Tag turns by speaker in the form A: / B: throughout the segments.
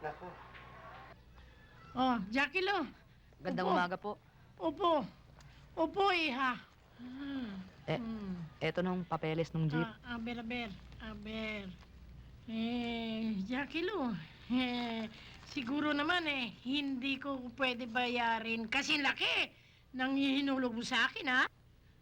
A: Naku.
B: Oh, Jackie Lo.
C: Gandang
B: Opo.
C: umaga po.
B: Upo. Upo, iha. Hmm.
C: Eh,
B: Hmm.
C: Eto nung papeles nung jeep.
B: Ah, aber, aber. Aber. Eh, Jackie Lo. Eh, siguro naman eh, hindi ko pwede bayarin kasi laki ng hihinulog mo sa akin, ha?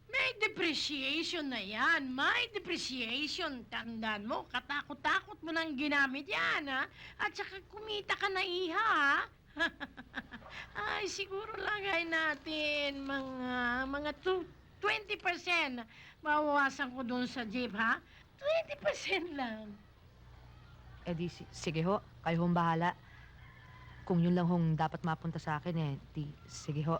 B: May depreciation na yan. May depreciation. Tandaan mo, katakot-takot mo nang ginamit yan, ha? At saka kumita ka na iha, ha? Ay, siguro lagay natin mga, mga two, 20% mawawasan ko doon sa jeep, ha? 20% lang.
C: Eh di, si- sige ho, kayo hong bahala. Kung yun lang hong dapat mapunta sa akin eh, di, sige ho.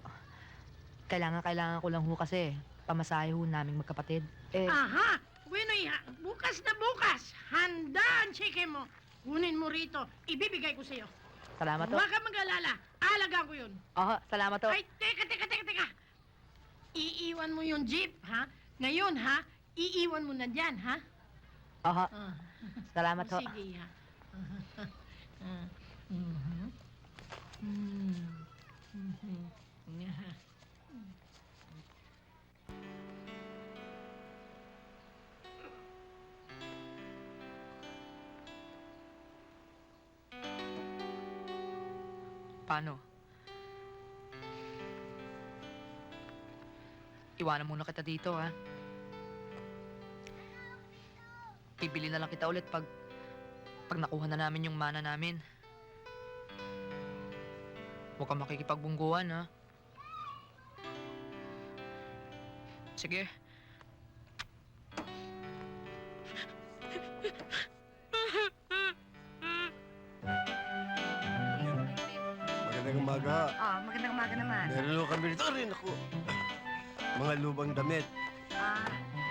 C: Kailangan, kailangan ko lang ho kasi pamasahe ho naming magkapatid. Eh,
B: Aha! Bueno, iha, bukas na bukas, handa ang cheque mo. Kunin mo rito, ibibigay ko sa'yo.
C: salamat ho.
B: Huwag ka mag-alala, alagaan ko yun.
C: Oho, salamat ho.
B: Ay, teka, teka, teka, teka. Iiwan mo yung jeep, ha? Ngayon, ha? Iiwan mo na dyan, ha?
C: Oho,
B: Ah.
C: salamat ho.
B: Sige, ha? Ah. Mm.
C: Paano? Iwanan muna kita dito, ha? Bibili na lang kita ulit pag... pag nakuha na namin yung mana namin. Huwag kang makikipagbungguan, ha? Sige.
A: Magandang umaga.
D: Ah, magandang umaga naman.
A: Meron ho kami rito rin ako. Mga lubang damit.
D: Ah,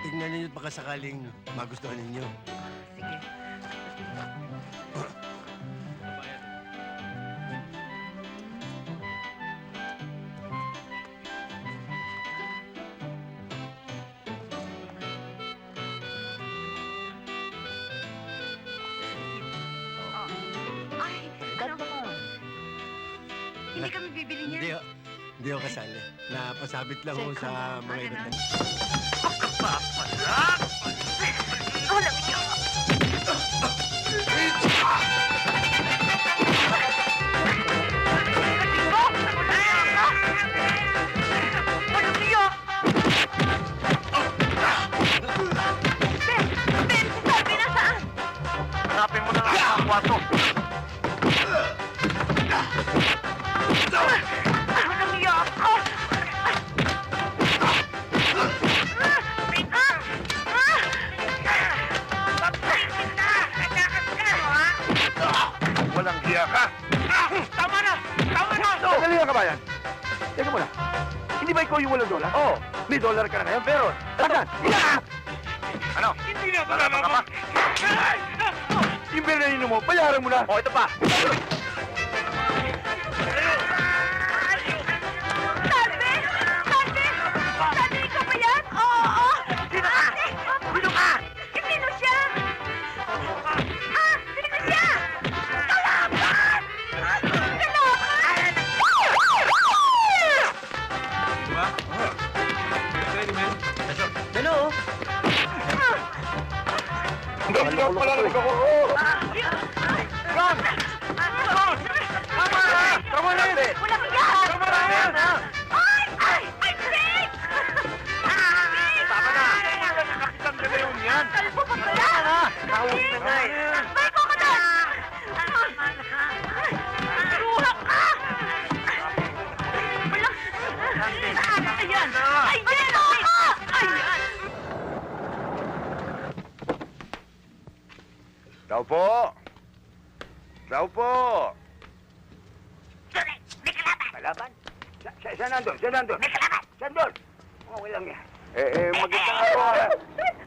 A: Tingnan ninyo at baka sakaling magustuhan ninyo.
D: Hindi kami bibili niyan.
A: Hindi ho. Hindi ho kasali. Napasabit lang ho sa mga
D: Ah,
A: iba't
D: ganun. Oh, labi niyo.
E: Hanapin mo na lang ang kwarto. Walang hiya ka. Tama na! Tama na! Sandali ka ba yan? Teka muna. Hindi ba ikaw yung walang dolar? Oo. May dolar ka na ngayon, pero... Tagan! Ano? Hindi na ba ka pa? Yung pinanino mo, bayaran mo na. O, ito pa. on. Tao po! Kalaban? Sa, sa, saan nandun? Saan nandun? Saan doon? Okay lang yan. Eh, eh, maganda nga po.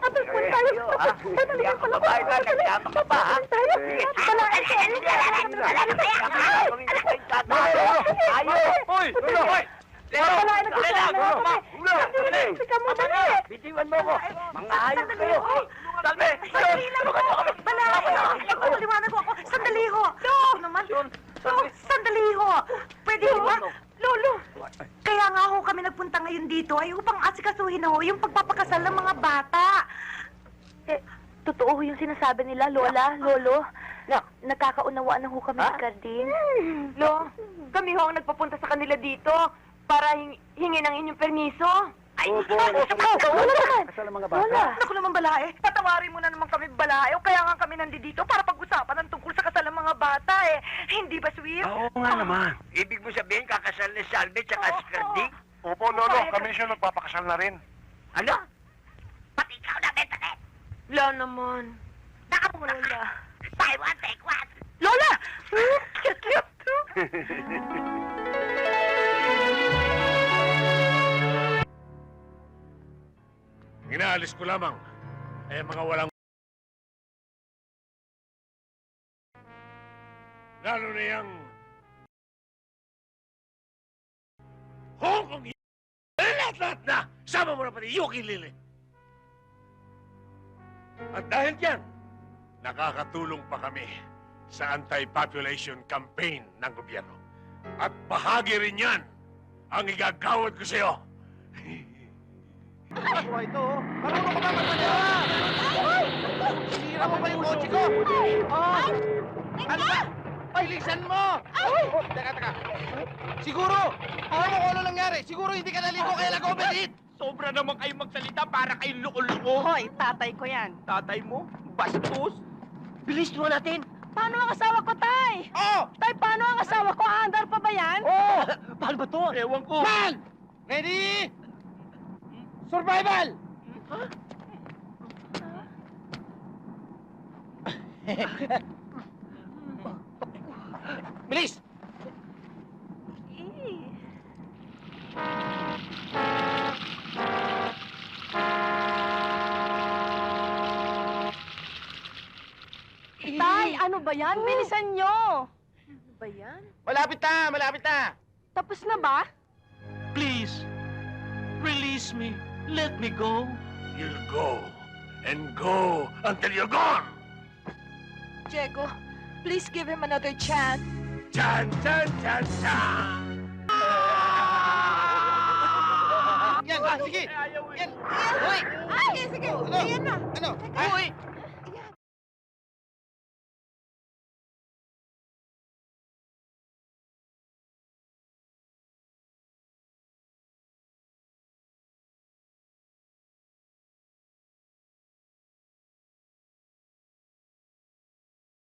E: Atol po tayo. Ha? Hindi ako babae ka. Nagsama ka pa, ha? Wala na siya. Wala na kaya. Hoy! Ulo! Hoy! Leo! Leo! Ulo! Bitiwan mo ko. Mga hayop kayo. Salve! Ayun! Tulungan mo kami!
D: Bala! Ipapaliwanag ko ako. Sandali ho. No! Naman,
E: Solusyon.
D: Oh, sandali ho. Pwede
E: Lolo.
D: ba? Lolo, kaya nga ho kami nagpunta ngayon dito ay upang asikasuhin ho yung pagpapakasal ng mga bata.
F: Eh, totoo ho yung sinasabi nila, Lola, Lolo. Na, nagkakaunawaan na ho kami ni Carding.
D: Lo, kami ho ang nagpapunta sa kanila dito para hing hingin ang inyong permiso. Ay,
E: Opo,
D: ay,
E: nasa
D: ay,
F: Lola naman.
E: Kasal ang mga bata.
F: Lola.
D: Naku naman balae, patawarin mo na naman kami balae. O kaya nga kami nandito para pag-usapan ng tungkol sa kasal ng mga bata eh. Hindi ba, sweet?
E: Oo nga naman. Ibig mo sabihin, kakasal ni Salve tsaka si Carding?
G: Opo, Lolo. Kami siya nagpapakasal na rin.
E: Ano? Pati ikaw na, Betanet!
D: Wala naman.
E: Nakamuna ka! Buy one, take one!
D: Lola!
G: Inaalis ko lamang. Eh, mga walang... Lalo na yung... Hong Kong! Lahat-lahat na! Sama mo na pati Yuki Lili! At dahil dyan, nakakatulong pa kami sa anti-population campaign ng gobyerno. At bahagi rin yan ang igagawad ko sa'yo.
A: Ako ito, oh. Marunong ka ba magmadala? Sinira mo ba yung kotse ko? Oh! Ano ba? Bilisan mo! Oh, teka, teka. Siguro, alam mo kung ano nangyari. Siguro hindi ka naligo kaya nag-overheat.
H: Sobra naman kayo magsalita para kayong loko-loko.
D: Hoy, tatay ko yan.
H: Tatay mo, bastos.
A: Bilis mo natin.
D: Paano ang asawa ko, tay?
A: Oh!
D: Tay, paano ang asawa ko? Andar pa ba yan?
A: Oh! Paano ba to?
H: Ewan ko.
A: Man! Ready? Survival! Bilis!
F: Ba yan? Bilisan nyo! Ano ba yan?
A: Malapit na! Malapit na!
F: Tapos na ba?
H: Please, release me. Let me go.
G: You'll go and go until you're gone.
F: Diego, please give him another chance.
G: Chan, chan, chan, chan.
A: Yan, ah, sige! Yan! Uy!
F: Ay, sige,
A: Ano?
F: ayan na.
A: Ano?
F: Uy,